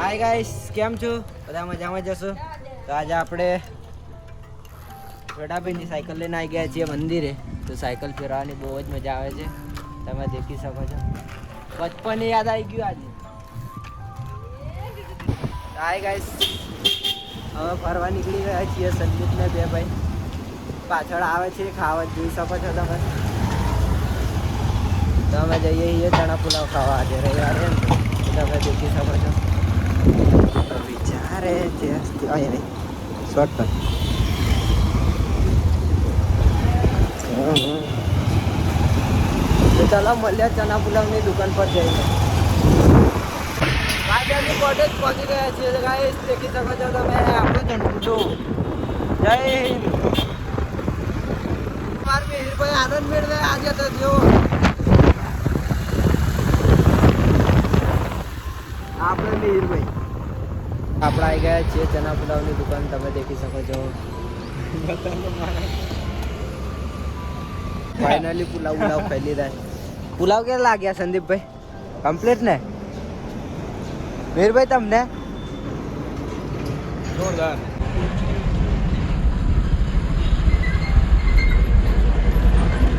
Hi guys કેમ છો? બધા મજામાં જશો તો આજે આપણે છોટાભાઈની સાયકલ લઈને આવી ગયા છીએ મંદિરે. તો સાયકલ ફેરવાની બહુ જ મજા આવે છે. તમે દેખી શકો છો. બચપન યાદ આવી ગયું આજે. હાય ગાઈસ હવે ફરવા નીકળી ગયા છીએ સંદીપ ને બે ભાઈ. પાછળ આવે છે, ખાવા જોઈ શકો છો તમે. તો અમે જઈએ છીએ ચણા પુલાવ ખાવા આજે. રવિવારે તમે દેખી શકો છો. તો વિચારે નહીં તો ચાલો મળ્યા ચના પુલાવની દુકાન પર જઈને ગાયની કોટે જ પહોંચી ગયા છીએ ગાય દેખી શકો છો તમે આપણો જંતુ જય હિન્દ માર મિહિરભાઈ આનંદ મેળવે આજે તો જો આપણે મિહિરભાઈ આપણે આવી ગયા છીએ ચના પુલાવની દુકાન તમે દેખી શકો છો. ફાઇનલી પુલાવ પુલાવ ખાઈ લીધા પુલાવ કેટલા લાગ્યા સંદીપભાઈ? કમ્પ્લીટ ને? મીરભાઈ તમને? જોરદાર.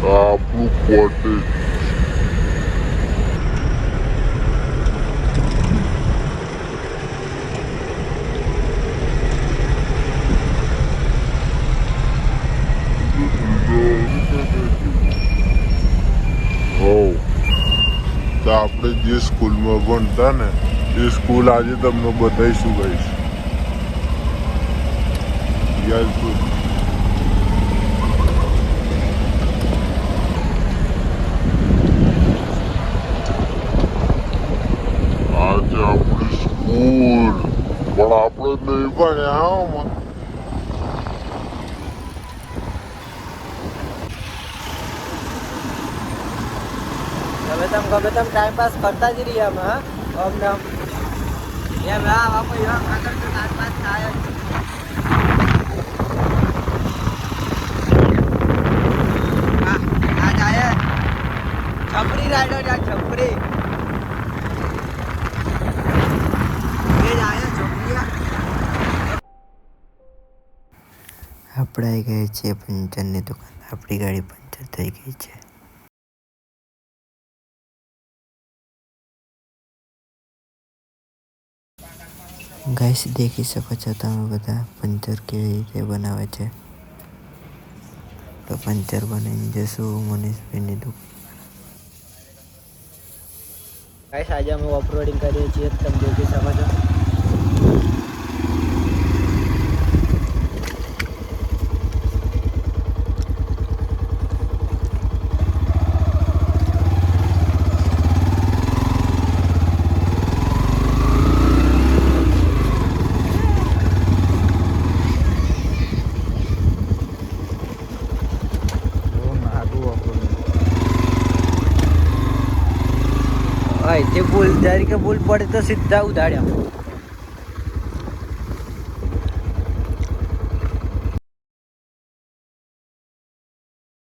બાપુ કોટેજ હોવ તો આપણે જે સ્કૂલમાં ભણતા ને, એ સ્કૂલ આજે તમને બતાવીશું ગઈશ આજે આપણી સ્કૂલ, પણ આપણે નહીં ભણ્યા હવે તમે ગમે તેમ ટાઈમ પાસ કરતા જ રહ્યા અમે અમને એમ, હા બાપુ એવા ખાતર તો ટાઈમ પાસ થાય જ. છપરી રાઈડર એ છપરી આપણે આવી ગયા છીએ પંચરની દુકાન. આપણી ગાડી પંચર થઈ ગઈ છે. ગાઈસ, દેખી શકો છો તમે બધા પંચર કેવી રીતે બનાવે છે. તો પંચર બનાવીને જશું મનીષભાઈની દુકાન ગાઈસ, આજે અમે ઓફરોડિંગ કરીએ છીએ, તમે દેખી શકો છો. અહીંથી ભૂલ જ્યારે કે ભૂલ પડે તો સીધા ઉધાડ્યા